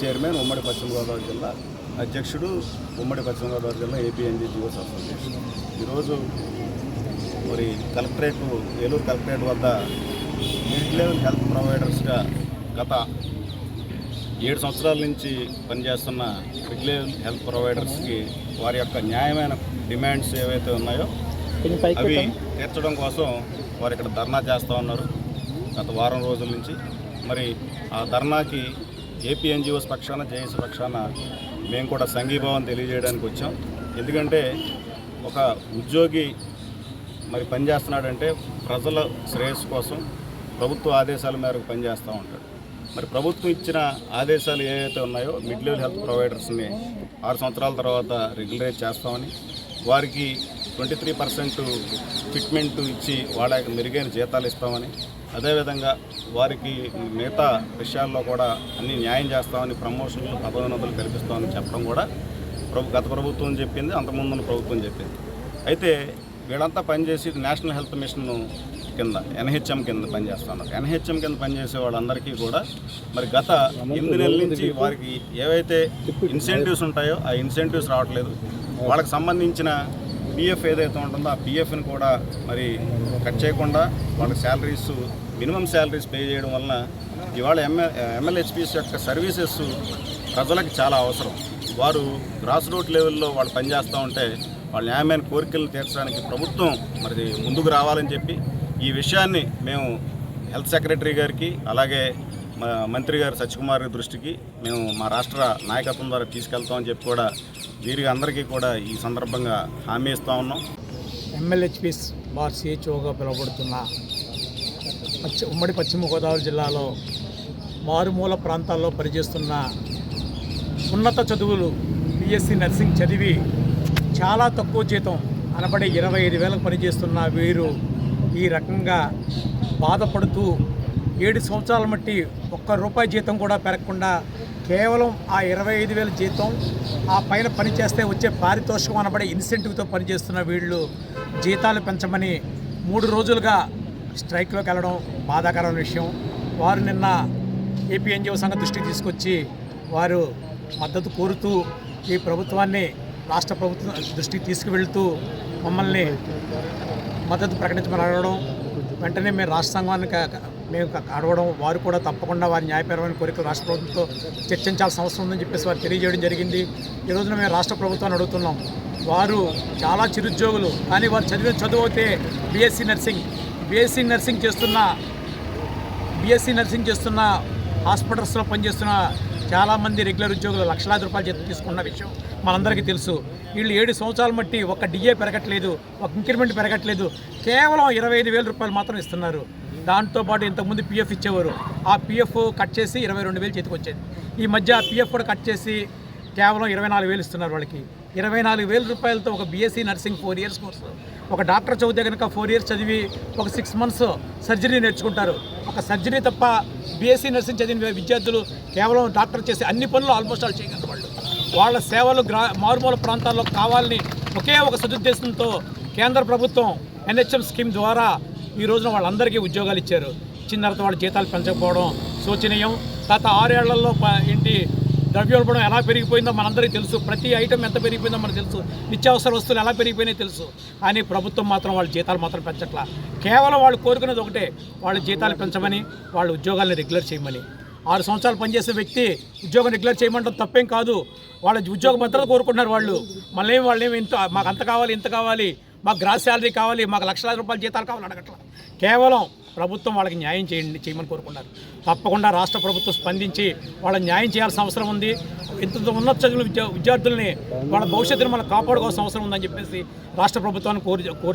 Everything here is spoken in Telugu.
చైర్మన్ ఉమ్మడి పశ్చిమ గోదావరి జిల్లా అధ్యక్షుడు ఉమ్మడి పశ్చిమ గోదావరి జిల్లా ఏపీఎన్జీ జియోస్ అసోసియేషన్. ఈరోజు మరి కలెక్టరేట్ ఏలూరు కలెక్టరేట్ వద్ద మిడ్ లెవెల్ హెల్త్ ప్రొవైడర్స్గా గత ఏడు సంవత్సరాల నుంచి పనిచేస్తున్న మిడ్ లెవెల్ హెల్త్ ప్రొవైడర్స్కి వారి యొక్క న్యాయమైన డిమాండ్స్ ఏవైతే ఉన్నాయో అవి తీర్చడం కోసం వారు ఇక్కడ ధర్నా చేస్తూ ఉన్నారు. గత వారం రోజుల నుంచి. మరి ఆ ధర్నాకి ఏపీ ఎన్జిఓస్ పక్షాన జేఎస్ పక్షాన మేము కూడా సంఘీభావం తెలియజేయడానికి వచ్చాం. ఎందుకంటే ఒక ఉద్యోగి మరి పనిచేస్తున్నాడంటే ప్రజల శ్రేయస్సు కోసం ప్రభుత్వ ఆదేశాల మేరకు పనిచేస్తూ ఉంటాడు. మరి ప్రభుత్వం ఇచ్చిన ఆదేశాలు ఏవైతే ఉన్నాయో మిడ్ లెవెల్ హెల్త్ ప్రొవైడర్స్ని ఆరు సంవత్సరాల తర్వాత రెగ్యులరైజ్ చేస్తామని వారికి ట్వంటీ త్రీ పర్సెంట్ ఫిట్మెంట్ ఇచ్చి వాళ్ళకి మెరుగైన జీతాలు ఇస్తామని అదేవిధంగా వారికి మిగతా విషయాల్లో కూడా అన్ని న్యాయం చేస్తామని ప్రమోషన్లు పదోన్నతులు కల్పిస్తామని చెప్పడం కూడా ప్రభు గత ప్రభుత్వం చెప్పింది అంతకుముందున్న ప్రభుత్వం చెప్పింది. అయితే వీళ్ళంతా పనిచేసి నేషనల్ హెల్త్ మిషన్ కింద ఎన్హెచ్ఎం కింద పనిచేస్తున్నారు. ఎన్హెచ్ఎం కింద పనిచేసే వాళ్ళందరికీ కూడా మరి గత ఎనిమిది నెలల నుంచి వారికి ఏవైతే ఇన్సెంటివ్స్ ఉంటాయో ఆ ఇన్సెంటివ్స్ రావట్లేదు. వాళ్ళకి సంబంధించిన పిఎఫ్ ఏదైతే ఉంటుందో ఆ పిఎఫ్ని కూడా మరి కట్ చేయకుండా వాళ్ళకి శాలరీస్ మినిమం శాలరీస్ పే చేయడం వలన ఇవాళ ఎంఎ ఎమ్మెల్యేహెచ్పిఎస్ యొక్క సర్వీసెస్ ప్రజలకు చాలా అవసరం. వారు గ్రాస్ రూట్ లెవెల్లో వాళ్ళు పనిచేస్తూ ఉంటే వాళ్ళ న్యాయమైన కోరికలను తీర్చడానికి ప్రభుత్వం మరి ముందుకు రావాలని చెప్పి ఈ విషయాన్ని మేము హెల్త్ సెక్రటరీ గారికి అలాగే మంత్రి గారు సత్యకుమార్ దృష్టికి మేము మా రాష్ట్ర నాయకత్వం ద్వారా తీసుకెళ్తామని చెప్పి కూడా వీరికి అందరికీ కూడా ఈ సందర్భంగా హామీ ఇస్తా ఉన్నాం. ఎమ్మెల్యేహెచ్పిస్ బార్ సిహెచ్ఓగా పిలువబడుతున్న పశ్చి ఉమ్మడి పశ్చిమ గోదావరి జిల్లాలో మారుమూల ప్రాంతాల్లో పనిచేస్తున్న ఉన్నత చదువులు బిఎస్సి నర్సింగ్ చదివి చాలా తక్కువ జీతం అనబడే ఇరవై ఐదు వేలకు పనిచేస్తున్న వీరు ఈ రకంగా బాధపడుతూ ఏడు సంవత్సరాల మట్టి ఒక్క రూపాయి జీతం కూడా పెరగకుండా కేవలం ఆ ఇరవై ఐదు వేల జీతం ఆ పైన పనిచేస్తే వచ్చే పారితోషికం అనబడే ఇన్సెంటివ్తో పనిచేస్తున్న వీళ్ళు జీతాలు పెంచమని మూడు రోజులుగా స్ట్రైక్లోకి వెళ్ళడం బాధాకరమైన విషయం. వారు నిన్న ఏపీ ఎన్జిఓ సంఘ దృష్టికి తీసుకొచ్చి వారు మద్దతు కోరుతూ ఈ ప్రభుత్వాన్ని రాష్ట్ర ప్రభుత్వం దృష్టికి తీసుకువెళ్తూ మమ్మల్ని మద్దతు ప్రకటించమని అడగడం వెంటనే మేము రాష్ట్ర సంఘానికి మేము క- అడగడం వారు కూడా తప్పకుండా వారి న్యాయపరమైన కోరికలు రాష్ట్ర ప్రభుత్వంతో చర్చించాల్సిన అవసరం ఉందని చెప్పేసి వారు తెలియజేయడం జరిగింది. ఈ రోజున మేము రాష్ట్ర ప్రభుత్వాన్ని అడుగుతున్నాం. వారు చాలా చిరుద్యోగులు కానీ వారు చదివిన చదువు అయితే B Sc nursing B Sc nursing చేస్తున్న బీఎస్సీ నర్సింగ్ చేస్తున్న హాస్పిటల్స్లో పనిచేస్తున్న చాలామంది రెగ్యులర్ ఉద్యోగులు లక్షలాది రూపాయలు జీతం తీసుకున్న విషయం మనందరికీ తెలుసు. వీళ్ళు ఏడు సంవత్సరాలు మట్టి ఒక డిఏ పెరగట్లేదు ఒక ఇంక్రిమెంట్ పెరగట్లేదు కేవలం ఇరవై ఐదు వేల రూపాయలు మాత్రం ఇస్తున్నారు. దాంతోపాటు ఇంతకుముందు పిఎఫ్ ఇచ్చేవారు. ఆ పిఎఫ్ కట్ చేసి ఇరవై రెండు వేలు చేతికి వచ్చేది ఈ మధ్య ఆ పిఎఫ్ కూడా కట్ చేసి కేవలం ఇరవై నాలుగు వేలు ఇస్తున్నారు వాళ్ళకి. ఇరవై నాలుగు వేల రూపాయలతో ఒక BSc nursing four years course ఒక డాక్టర్ చదివితే కనుక ఫోర్ ఇయర్స్ చదివి ఒక సిక్స్ మంత్స్ సర్జరీ నేర్చుకుంటారు. ఒక సర్జరీ తప్ప బీఎస్సీ నర్సింగ్ చదివిన విద్యార్థులు కేవలం డాక్టర్ చేసే అన్ని పనులు ఆల్మోస్ట్ వాళ్ళు చేయగలరు వాళ్ళు. వాళ్ళ సేవలు గ్రా మారుమూల ప్రాంతాల్లో కావాలని ఒకే ఒక సదుద్దేశంతో కేంద్ర ప్రభుత్వం ఎన్హెచ్ఎం స్కీమ్ ద్వారా ఈ రోజున వాళ్ళందరికీ ఉద్యోగాలు ఇచ్చారు. ఇచ్చిన తర్వాత వాళ్ళ జీతాలు పెంచకపోవడం శోచనీయం. గత ఆరేళ్ళలో ఏంటి ద్రవ్యోల్బణం ఎలా పెరిగిపోయిందో మనందరికీ తెలుసు. ప్రతి ఐటమ్ ఎంత పెరిగిపోయిందో మనకు తెలుసు. నిత్యావసర వస్తువులు ఎలా పెరిగిపోయినాయో తెలుసు. కానీ ప్రభుత్వం మాత్రం వాళ్ళ జీతాలు మాత్రం పెంచట్లా. కేవలం వాళ్ళు కోరుకునేది ఒకటే. వాళ్ళ జీతాలు పెంచమని వాళ్ళ ఉద్యోగాలను రెగ్యులర్ చేయమని. ఆరు సంవత్సరాలు పనిచేసే వ్యక్తి ఉద్యోగం రెగ్యులర్ చేయమంటే తప్పేం కాదు. వాళ్ళ ఉద్యోగ భద్రత కోరుకుంటున్నారు వాళ్ళు. మళ్ళీ వాళ్ళు ఏమి ఇంత మాకు అంత కావాలి ఇంత కావాలి. మాకు గ్రాస్ శాలరీ కావాలి మాకు లక్షలాది రూపాయల జీతాలు కావాలి అడగట్లా. కేవలం ప్రభుత్వం వాళ్ళకి న్యాయం చేయండి చేయమని కోరుకున్నారు. తప్పకుండా రాష్ట్ర ప్రభుత్వం స్పందించి వాళ్ళ న్యాయం చేయాల్సిన అవసరం ఉంది. ఇంత ఉన్నత చదువుల విద్యా విద్యార్థుల్ని వాళ్ళ భవిష్యత్తును మనం కాపాడుకోవాల్సిన అవసరం ఉందని చెప్పేసి రాష్ట్ర ప్రభుత్వాన్ని కోరి కోరి